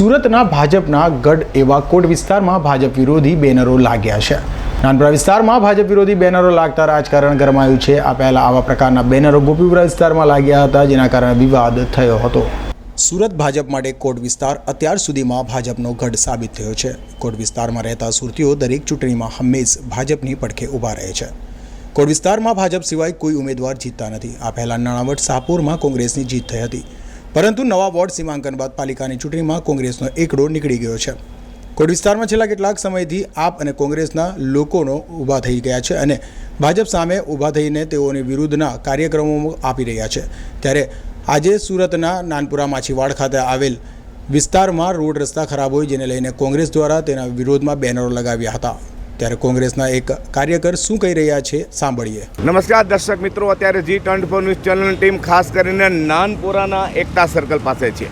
સુરતના ભાજપના ગઢ એવા કોટ વિસ્તારમાં ભાજપ વિરોધી બેનરો લાગ્યા છે. નાનપુરા વિસ્તારમાં ભાજપ વિરોધી બેનરો લાગતા રાજકારણ ગરમાયું છે. આ પહેલા આવા પ્રકારના બેનરો ગોપીપુરા વિસ્તારમાં લાગ્યા હતા, જેના કારણે વિવાદ થયો હતો. સુરત ભાજપ માટે કોટ વિસ્તાર અત્યાર સુધીમાં ભાજપનો ગઢ સાબિત થયો છે. કોટ વિસ્તારમાં રહેતા સુરતીઓ દરેક ચૂંટણીમાં હંમેશ ભાજપની પડખે ઊભા રહે છે. કોટ વિસ્તારમાં ભાજપ સિવાય કોઈ ઉમેદવાર જીતતા નથી. આ પહેલાં નાણાવટ શાહપુરમાં કોંગ્રેસની જીત થઈ હતી. પરંતુ નવા વોર્ડ સીમાંકન બાદ પાલિકાની ચૂંટણીમાં કોંગ્રેસનો એકડો નીકળી ગયો છે. કોટ વિસ્તારમાં છેલ્લા કેટલાક સમયથી આપ અને કોંગ્રેસના લોકોનો ઊભા થઈ ગયા છે અને ભાજપ સામે ઊભા થઈને તેઓની વિરુદ્ધના કાર્યક્રમો આપી રહ્યા છે. ત્યારે આજે સુરતના નાનપુરા માછીવાડ ખાતે આવેલ વિસ્તારમાં રોડ રસ્તા ખરાબ હોય જેને લઈને કોંગ્રેસ દ્વારા તેના વિરોધમાં બેનરો લગાવ્યા હતા. ત્યારે કોંગ્રેસના એક કાર્યકર શું કહી રહ્યા છે સાંભળીએ. નમસ્કાર દર્શક મિત્રો અત્યારે જી ટ્વેન્ટી ફોર ન્યૂઝ ચેનલની ટીમ ખાસ કરીને નાનપુરાના એકતા સર્કલ પાસે છે.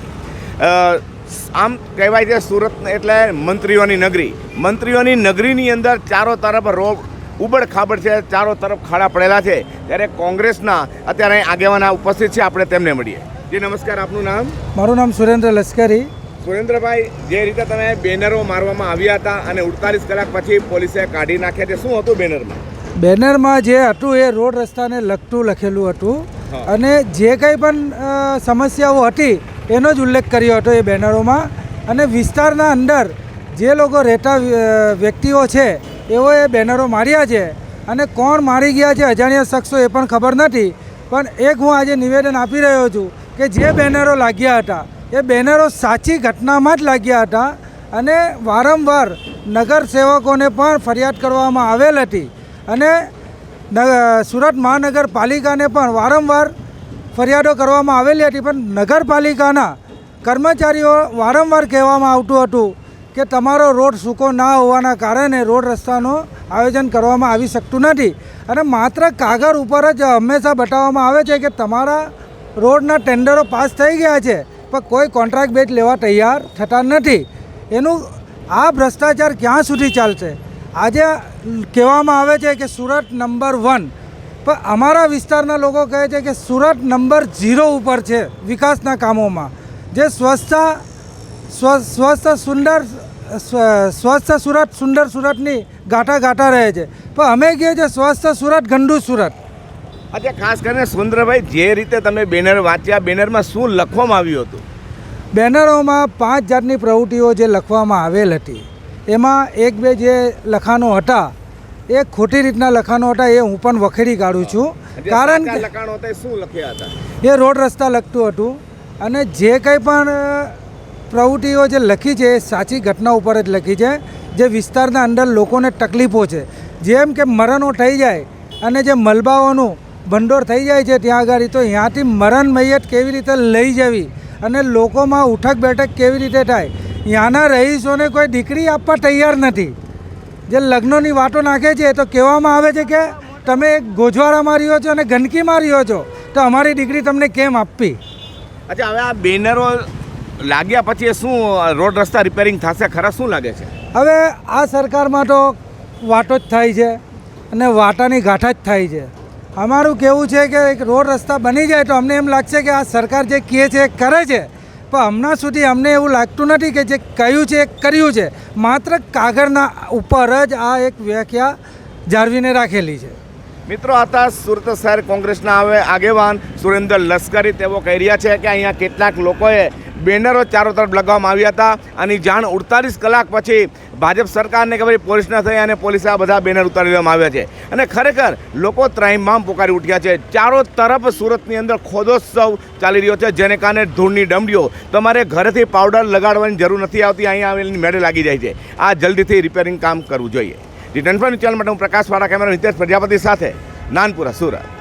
આમ કહેવાય છે સુરત એટલે મંત્રીઓની નગરી. મંત્રીઓની નગરીની અંદર ચારો તરફ રોડ ઉબડ ખાબડ છે ચારો તરફ ખાડા પડેલા છે. ત્યારે કોંગ્રેસના અત્યારે આગેવાના ઉપસ્થિત છે આપણે તેમને મળીએ. જી નમસ્કાર આપનું નામ? મારું નામ સુરેન્દ્ર લશ્કરી. સુરેન્દ્રભાઈ જે રીતે તમે બેનરો મારવામાં આવ્યા હતા અને ઉડતાલીસ કલાક પછી પોલીસે કાઢી નાખ્યા તે શું હતું બેનરમાં? બેનરમાં જે હતું એ રોડ રસ્તાને લગતું લખેલું હતું અને જે કંઈ પણ સમસ્યાઓ હતી એનો જ ઉલ્લેખ કર્યો હતો એ બેનરોમાં. અને વિસ્તારના અંદર જે લોકો રહેતા વ્યક્તિઓ છે એઓએ બેનરો માર્યા છે. અને કોણ મારી ગયા છે અજાણ્યા શખ્સો એ પણ ખબર નથી. પણ એક હું આજે નિવેદન આપી રહ્યો છું કે જે બેનરો લાગ્યા હતા એ બેનરો સાચી ઘટનામાં જ લાગ્યા હતા અને વારંવાર નગર સેવકોને પણ ફરિયાદ કરવામાં આવેલ હતી અને સુરત મહાનગરપાલિકાને પણ વારંવાર ફરિયાદો કરવામાં આવેલી હતી. પણ નગરપાલિકાના કર્મચારીઓ વારંવાર કહેવામાં આવતું હતું કે તમારો રોડ સૂકો ના હોવાના કારણે રોડ રસ્તાનું આયોજન કરવામાં આવી શકતું નથી. અને માત્ર કાગળ ઉપર જ હંમેશા બતાવવામાં આવે છે કે તમારા રોડના ટેન્ડરો પાસ થઈ ગયા છે. પણ કોઈ કોન્ટ્રાક્ટ બેચ લેવા તૈયાર થતા નથી. એનું આ ભ્રષ્ટાચાર ક્યાં સુધી ચાલશે? આજે કહેવામાં આવે છે કે સુરત નંબર વન. પણ અમારા વિસ્તારના લોકો કહે છે કે સુરત નંબર ઝીરો ઉપર છે વિકાસના કામોમાં. જે સ્વચ્છતા સ્વસ્થ સુંદર સ્વસ્થ સુરત, સુંદર સુરતની ગાંઠા ગાંઠા રહે છે. પણ અમે કહીએ છીએ સ્વસ્થ સુરત, ગંદુ સુરત. અચ્છા ખાસ કરીને સુરેન્દ્રભાઈ જે રીતે તમે બેનર વાંચ્યા બેનરમાં શું લખવામાં આવ્યું હતું? બેનરોમાં પાંચ જાતની પ્રવૃત્તિઓ જે લખવામાં આવેલ હતી. એમાં એક બે જે લખાણો હતા એ ખોટી રીતના લખાણો હતા એ હું પણ વખેરી કાઢું છું. કારણ કે લખાણો હતા શું લખ્યા હતા? એ રોડ રસ્તા લખતું હતું અને જે કંઈ પણ પ્રવૃત્તિઓ જે લખી છે એ સાચી ઘટના ઉપર જ લખી છે. જે વિસ્તારના અંદર લોકોને તકલીફો છે. જેમ કે મરણો થઈ જાય અને જે મલબાઓનું ભંડોળ થઈ જાય છે ત્યાં આગળ તો ત્યાંથી મરણ મૈયત કેવી રીતે લઈ જવી અને લોકોમાં ઉઠક બેઠક કેવી રીતે થાય? ત્યાંના રહીશોને કોઈ દીકરી આપવા તૈયાર નથી. જે લગ્નોની વાતો નાખે છે તો કહેવામાં આવે છે કે તમે ગોજવારા માર્યો છો અને ગંદકી માર્યો છો તો અમારી દીકરી તમને કેમ આપવી? અચ્છા હવે આ બેનરો લાગ્યા પછી શું રોડ રસ્તા રિપેરિંગ થશે? ખરા શું લાગે છે? હવે આ સરકારમાં તો વાતો જ થાય છે અને વાટાની ગાંઠા જ થાય છે. અમારું કહેવું છે કે એક રોડ રસ્તા બની જાય તો અમને એમ લાગશે કે આ સરકાર જે કહે છે એ કરે છે. પણ હમણાં સુધી અમને એવું લાગતું નથી કે જે કહ્યું છે, એ કર્યું છે. માત્ર કાગળના ઉપર જ આ એક વ્યાખ્યા જાળવીને રાખેલી છે. મિત્રો હતા સુરત શહેર કોંગ્રેસના હવે આગેવાન સુરેન્દ્ર લશ્કરી તેઓ કહી રહ્યા છે કે અહીંયા કેટલાક લોકોએ બેનરો ચારો તરફ લગાવવામાં આવ્યા હતા અને જાણ ઉડતાલીસ કલાક પછી ભાજપ સરકારને ભાઈ પોલીસ ન થઈ અને પોલીસે આ બધા બેનર ઉતારી દેવામાં આવ્યા છે. અને ખરેખર લોકો ત્રાહિમામ પોકારી ઉઠ્યા છે. ચારો તરફ સુરતની અંદર ખોદોત્સવ ચાલી રહ્યો છે, જેને કારણે ધૂળની ડમડીઓ તમારે ઘરેથી પાવડર લગાડવાની જરૂર નથી આવતી, અહીંયા આવેલી મેળે લાગી જાય છે. આ જલ્દીથી રિપેરિંગ કામ કરવું જોઈએ. રિટર્ન ફોર ચેનલ માટે હું પ્રકાશવાળા કેમેરા નિતેશ પ્રજાપતિ સાથે નાનપુરા સુરત.